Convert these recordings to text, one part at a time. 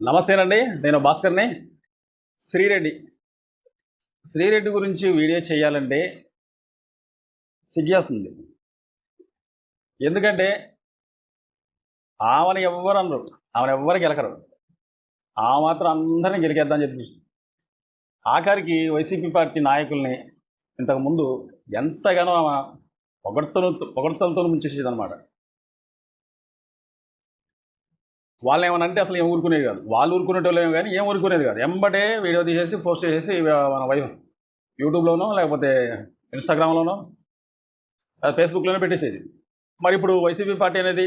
నమస్తేనండి నేను భాస్కర్ని. శ్రీరెడ్డి. శ్రీరెడ్డి గురించి వీడియో చేయాలంటే సిగ్గేస్తుంది ఎందుకంటే ఆమెను ఎవ్వరు అనరు. ఆమెను ఎవ్వరు గెలకరు. ఆ మాత్రం అందరిని గెలికేద్దాం చెప్పి ఆఖరికి వైసీపీ పార్టీ నాయకుల్ని ఇంతకుముందు ఎంతగానో ఆమె పొగడ్తలు పొగడ్తలతో ముంచేసేది వాళ్ళు ఏమన్నా అంటే అసలు ఏం ఊరుకునేది కాదు. వాళ్ళు ఊరుకునేటోళ్ళేమో కానీ ఏం ఊరుకునేది కాదు. ఎంబటే వీడియో తీసేసి పోస్ట్ చేసేసి మన వైఫ్ యూట్యూబ్లోనో లేకపోతే ఇన్స్టాగ్రామ్లోనో లేదా ఫేస్బుక్లోనే పెట్టేసేది. మరి ఇప్పుడు వైసీపీ పార్టీ అనేది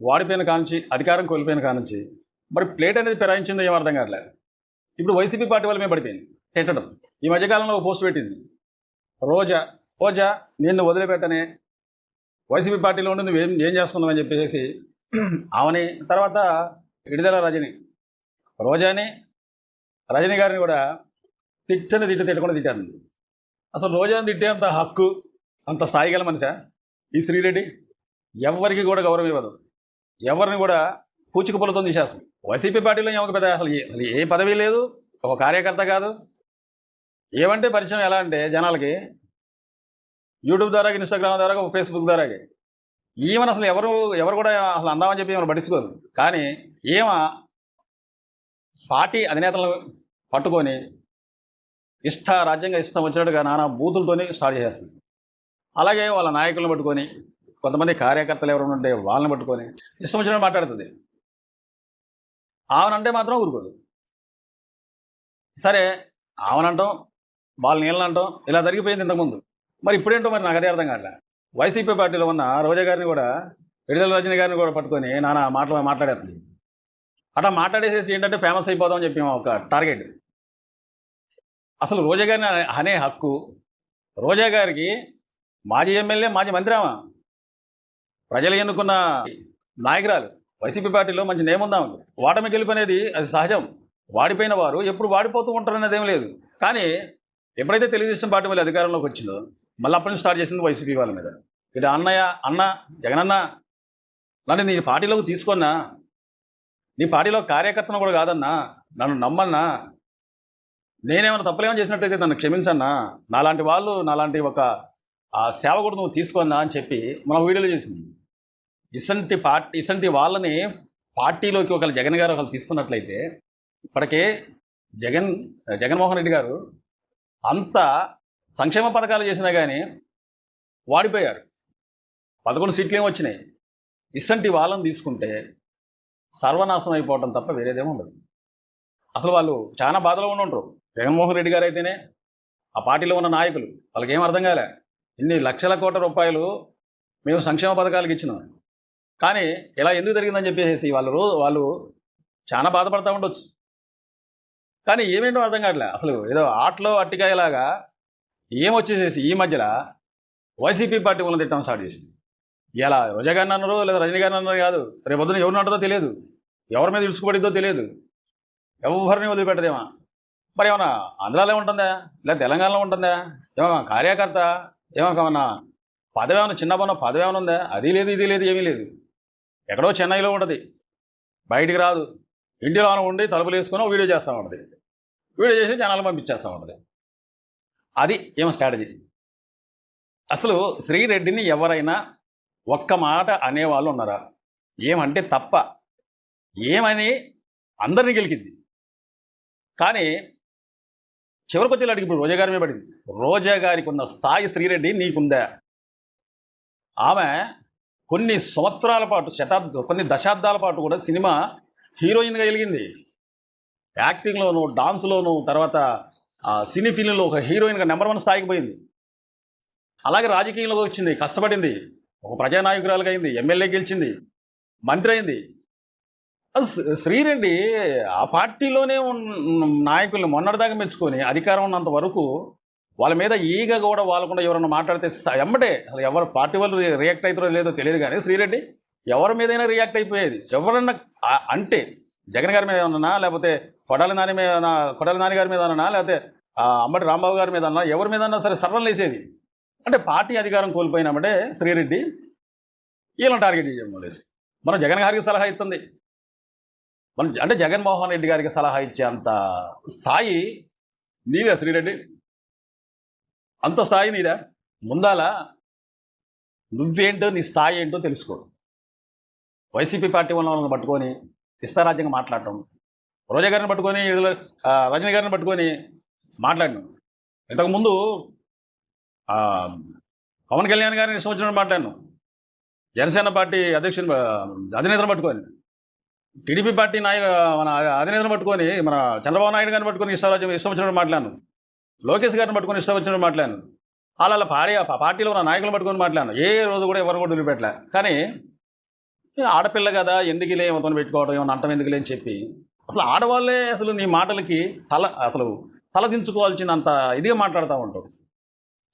వాడిపోయిన కానుంచి అధికారం కోల్పోయిన కానుంచి మరి ప్లేట్ అనేది పెరాయించిందో ఏం అర్థం కావట్లేదు ఇప్పుడు వైసీపీ పార్టీ వల్ల మేము పడిపోయింది తిట్టడం. ఈ మధ్యకాలంలో ఒక పోస్ట్ పెట్టింది. రోజా రోజా నిన్ను వదిలిపెట్టనే వైసీపీ పార్టీలో ఉండి నువ్వు ఏం ఏం చేస్తున్నావు అని చెప్పేసి ఆమెని తర్వాత విడుదల రజని. రోజాని రజని గారిని కూడా తిట్టని తిట్టు తిట్టకుండా తిట్టాను అసలు రోజాని తిట్టేంత హక్కు అంత స్థాయి గల మనిషా ఈ శ్రీరెడ్డి? ఎవరికి కూడా గౌరవం ఇవ్వదు. ఎవరిని కూడా పూచిక పొలతో తీసేస్తుంది. వైసీపీ పార్టీలో ఏమొక పెద్ద అసలు అసలు ఏ పదవి లేదు ఒక కార్యకర్త కాదు. ఏమంటే పరిచయం ఎలా అంటే జనాలకి యూట్యూబ్ ద్వారా ఇన్స్టాగ్రామ్ ద్వారా ఫేస్బుక్ ద్వారా ఈమెను అసలు ఎవరు ఎవరు కూడా అసలు అందామని చెప్పి ఏమైనా పట్టించుకోరు. కానీ ఈమె పార్టీ అధినేతలను పట్టుకొని ఇష్ట రాజ్యంగా ఇష్టం వచ్చినట్టుగా నానా బూతులతోనే స్టార్ట్ చేసేస్తుంది. అలాగే వాళ్ళ నాయకులను పట్టుకొని కొంతమంది కార్యకర్తలు ఎవరైనా ఉంటే వాళ్ళని పట్టుకొని ఇష్టం వచ్చినట్టు మాట్లాడుతుంది. ఆమెనంటే మాత్రం ఊరుకోదు. సరే ఆమెనంటాం నీళ్ళని నీళ్ళనంటాం ఇలా జరిగిపోయింది ఇంతకుముందు. మరి ఇప్పుడేంటో మరి నాకు అదే అర్థం కావట్లే? వైసీపీ పార్టీలో ఉన్న రోజా గారిని కూడా విడుదల రజని గారిని కూడా పట్టుకొని నానా మాటలు మాట్లాడారు. అట్లా మాట్లాడేసేసి ఏంటంటే ఫేమస్ అయిపోదాం అని చెప్పి ఒక టార్గెట్ అసలు రోజా గారిని అనే- హక్కు రోజా గారికి మాజీ ఎమ్మెల్యే మాజీ మంత్రి ఆమె ప్రజలు ఎన్నుకున్న నాయకురాలు. వైసీపీ పార్టీలో మంచి నేమ్ ఉందాం వాటమి గెలుపనేది అది సహజం. వాడిపోయిన వారు ఎప్పుడు వాడిపోతూ ఉంటారనేది ఏం లేదు. కానీ ఎప్పుడైతే తెలుగుదేశం పార్టీ మళ్ళీ అధికారంలోకి వచ్చిందో మళ్ళీ అప్పటి నుంచి స్టార్ట్ చేసింది వైసీపీ వాళ్ళ మీద. ఇటు అన్నయ్య అన్న జగనన్న నన్ను నీ పార్టీలోకి తీసుకున్నా నీ పార్టీలో కార్యకర్తను కూడా కాదన్నా నన్ను నమ్మన్నా నేనేమైనా తప్పులేమని చేసినట్టయితే నన్ను క్షమించన్నా నాలాంటి వాళ్ళు నాలాంటి ఒక ఆ కూడా నువ్వు తీసుకున్నా అని చెప్పి మనం వీడియోలు చేసింది. ఇసంటి పార్టీ ఇసంటి వాళ్ళని పార్టీలోకి ఒకళ్ళు జగన్ గారు ఒకళ్ళు తీసుకున్నట్లయితే ఇప్పటికే జగన్ జగన్మోహన్ రెడ్డి గారు అంత సంక్షేమ పథకాలు చేసినా కానీ వాడిపోయారు. పదకొండు సీట్లు ఏమి వచ్చినాయి. ఇసంటి వాళ్ళని తీసుకుంటే సర్వనాశనం అయిపోవటం తప్ప వేరేదేమో ఉండదు. అసలు వాళ్ళు చాలా బాధలో ఉండి ఉంటారు జగన్మోహన్ రెడ్డి గారు అయితేనే ఆ పార్టీలో ఉన్న నాయకులు వాళ్ళకి ఏం అర్థం కాలే. ఇన్ని లక్షల కోట్ల రూపాయలు మేము సంక్షేమ పథకాలకు ఇచ్చినాం. కానీ ఇలా ఎందుకు జరిగిందని చెప్పేసి వాళ్ళు రోజు వాళ్ళు చాలా బాధపడతా ఉండొచ్చు. కానీ ఏమేంటో అర్థం కావట్లే అసలు ఏదో ఆటలో అట్టికాయలాగా ఏమొచ్చేసేసి ఈ మధ్యలో వైసీపీ పార్టీ వాళ్ళని తిట్టడం స్టార్ట్ చేసింది. ఇలా రోజా గారిని అన్నారు లేదా రజనీ గారిని అన్నారు కాదు. రేపు పొద్దున ఎవరిని అంటుందో తెలియదు. ఎవరి మీద ఇడుచుకుపడిద్దో తెలియదు. ఎవరిని వదిలిపెట్టదేమా? మరి ఏమన్నా ఆంధ్రాలో ఉంటుందా లేదా తెలంగాణలో ఉంటుందా? ఏమన్నా కార్యకర్త? ఏమన్నా పదవి ఏమైనా చిన్న పన్న పదవి ఏమైనా ఉందా? అది లేదు ఇది లేదు ఏమీ లేదు. ఎక్కడో చెన్నైలో ఉంటుంది. బయటికి రాదు. ఇంటిలో ఉండి తలుపులు వేసుకొని వీడియో చేస్తూ ఉంటుంది. వీడియో చేసి జనాలు పంపించేస్తూ ఉంటుంది. అది ఏమో స్ట్రాటజీ అసలు శ్రీరెడ్డిని ఎవరైనా ఒక్క మాట అనేవాళ్ళు ఉన్నారా? ఏమంటే తప్ప. ఏమని? అందరినీ గెలికింది కానీ చివరికి వచ్చి ఇప్పుడు రోజా గారి మీద పడింది. రోజా గారికి ఉన్న స్థాయి శ్రీరెడ్డి నీకుందా? ఆమె కొన్ని సంవత్సరాల పాటు శతాబ్ద కొన్ని దశాబ్దాల పాటు కూడా సినిమా హీరోయిన్గా వెలిగింది యాక్టింగ్లోను డాన్స్లోను తర్వాత సినీ ఫిల్మ్లో ఒక హీరోయిన్గా నెంబర్ వన్ స్థాయికి పోయింది. అలాగే రాజకీయంలోకి వచ్చింది కష్టపడింది. ఒక ప్రజానాయకురాలుగా అయింది ఎమ్మెల్యే గెలిచింది మంత్రి అయింది. శ్రీరెడ్డి ఆ పార్టీలోనే నాయకుల్ని మొన్నటిదాకా మెచ్చుకొని అధికారం ఉన్నంత వరకు వాళ్ళ మీద ఈగ కూడా వాళ్ళకుండా ఎవరన్నా మాట్లాడితే ఎమ్మటే అసలు ఎవరు పార్టీ వాళ్ళు రియాక్ట్ అవుతారో లేదో తెలియదు కానీ శ్రీరెడ్డి ఎవరి మీదైనా రియాక్ట్ అయిపోయేది. ఎవరన్నా అంటే జగన్ గారి మీద ఏమన్నా లేకపోతే కొడాలి నాని మీద కొడాలి నాని గారి మీద అన్నా లేకపోతే అంబటి రాంబాబు గారి మీద అన్నా ఎవరి మీద అన్నా సరే సర్వం లేసేది అంటే పార్టీ అధికారం కోల్పోయినామంటే శ్రీరెడ్డి వీళ్ళని టార్గెట్ చేయడం మొదలేసి మనం జగన్ గారికి సలహా ఇస్తుంది. మనం అంటే జగన్మోహన్ రెడ్డి గారికి సలహా ఇచ్చే అంత స్థాయి నీదే శ్రీరెడ్డి. అంత స్థాయి నీదా. ముందాల నువ్వేంటో నీ స్థాయి ఏంటో తెలుసుకో. వైసీపీ పార్టీ వాళ్ళని పట్టుకొని ఇష్టారాజ్యంగా మాట్లాడటం. రోజా గారిని పట్టుకొని రజనీ గారిని పట్టుకొని మాట్లాడినాం. ఇంతకుముందు పవన్ కళ్యాణ్ గారిని ఇష్టం వచ్చినట్టు జనసేన పార్టీ అధ్యక్షుని అధినేతను పట్టుకొని. టీడీపీ పార్టీ నాయక మన అధినేతను పట్టుకొని మన చంద్రబాబు నాయుడు గారిని పట్టుకొని ఇష్టం ఇష్టం వచ్చినట్టు మాట్లాడాను. లోకేష్ గారిని పట్టుకొని ఇష్టం వచ్చినట్టు మాట్లాడాను. అలా అలా పాడి పార్టీలో ఉన్న నాయకులు పట్టుకొని మాట్లాడాను. ఏ రోజు కూడా ఎవరు కూడా నిలబెట్టలే కానీ ఆడపిల్ల కదా ఎందుకులే ఏమతో పెట్టుకోవడం ఏమన్నా అంటం ఎందుకులే అని చెప్పి అసలు ఆడవాళ్ళే అసలు నీ మాటలకి తల అసలు తలదించుకోవాల్సినంత ఇదిగా మాట్లాడుతూ ఉంటారు.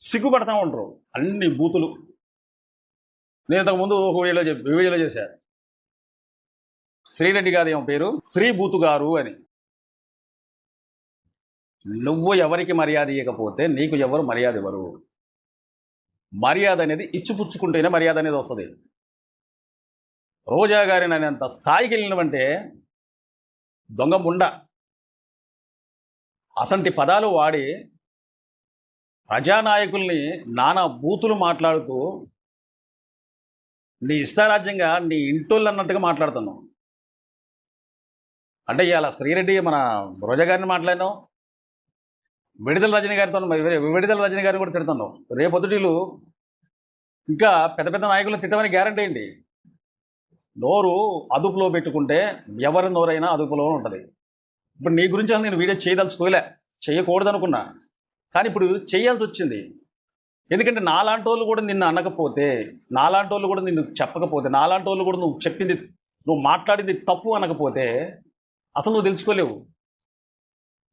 సిగ్గుపడతా ఉంటారు. అన్ని బూతులు. నేను ఇంతకుముందు ఒక వీడియోలో చెప్పి వీడియోలో చేశాను శ్రీరెడ్డి గారి ఏమో పేరు? శ్రీ బూతు గారు అని. నువ్వు ఎవరికి మర్యాద ఇవ్వకపోతే నీకు ఎవరు మర్యాద ఇవ్వరు. మర్యాద అనేది ఇచ్చిపుచ్చుకుంటేనే మర్యాద అనేది వస్తుంది. రోజా గారిని అనేంత స్థాయికి వెళ్ళినవంటే దొంగ ముండ. అసంటి పదాలు వాడి ప్రజానాయకుల్ని నానా బూతులు మాట్లాడుతూ నీ ఇష్టారాజ్యంగా నీ ఇంటోళ్ళు అన్నట్టుగా మాట్లాడుతున్నావు. అంటే ఇవాళ శ్రీరెడ్డి మన రోజా గారిని మాట్లాడినావు. విడుదల రజనీ గారితో విడుదల రజని గారిని కూడా తిడుతున్నావు. రేపొద్దుటీలు ఇంకా పెద్ద పెద్ద నాయకులు తిట్టమని గ్యారంటీ ఏంటి? నోరు అదుపులో పెట్టుకుంటే ఎవరి నోరైనా అదుపులో ఉంటుంది. ఇప్పుడు నీ గురించి నేను వీడియో చేయదలుచుకోలే చేయకూడదు అనుకున్నా కానీ ఇప్పుడు చేయాల్సి వచ్చింది. ఎందుకంటే నాలాంటి వాళ్ళు కూడా నిన్ను అనకపోతే నాలాంటి వాళ్ళు కూడా నిన్ను చెప్పకపోతే నాలాంటి వాళ్ళు కూడా నువ్వు చెప్పింది నువ్వు మాట్లాడింది తప్పు అనకపోతే అసలు నువ్వు తెలుసుకోలేవు.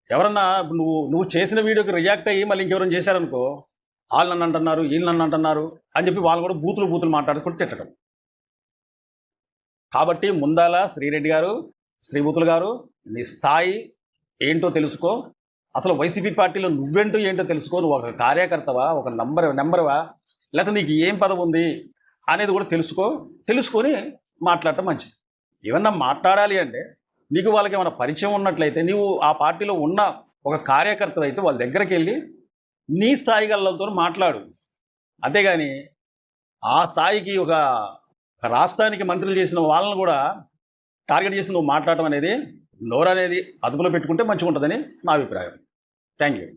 ఎవరన్నా నువ్వు నువ్వు చేసిన వీడియోకి రియాక్ట్ అయ్యి మళ్ళీ ఇంకెవరైనా చేశారనుకో వాళ్ళు నన్ను అంటున్నారు వీళ్ళు నన్ను అంటున్నారు అని చెప్పి వాళ్ళు కూడా బూతులు బూతులు మాట్లాడుకుంటూ తిట్టడం. కాబట్టి ముందాల శ్రీరెడ్డి గారు శ్రీభూతులు గారు నీ స్థాయి ఏంటో తెలుసుకో. అసలు వైసీపీ పార్టీలో నువ్వేంటో ఏంటో తెలుసుకో. నువ్వు ఒక కార్యకర్తవా ఒక నంబర్ నెంబర్వా లేకపోతే నీకు ఏం పదవి ఉంది అనేది కూడా తెలుసుకో. తెలుసుకొని మాట్లాడటం మంచిది. ఏమన్నా మాట్లాడాలి అంటే నీకు వాళ్ళకి ఏమైనా పరిచయం ఉన్నట్లయితే నీవు ఆ పార్టీలో ఉన్న ఒక కార్యకర్త అయితే వాళ్ళ దగ్గరికి వెళ్ళి నీ స్థాయి గల్లతో మాట్లాడు. అంతేగాని ఆ స్థాయికి ఒక రాష్ట్రానికి మంత్రులు చేసిన వాళ్ళని కూడా టార్గెట్ చేసి నువ్వు మాట్లాడటం అనేది నోరు అనేది అదుపులో పెట్టుకుంటే మంచిగా ఉంటుందని నా అభిప్రాయం. Thank you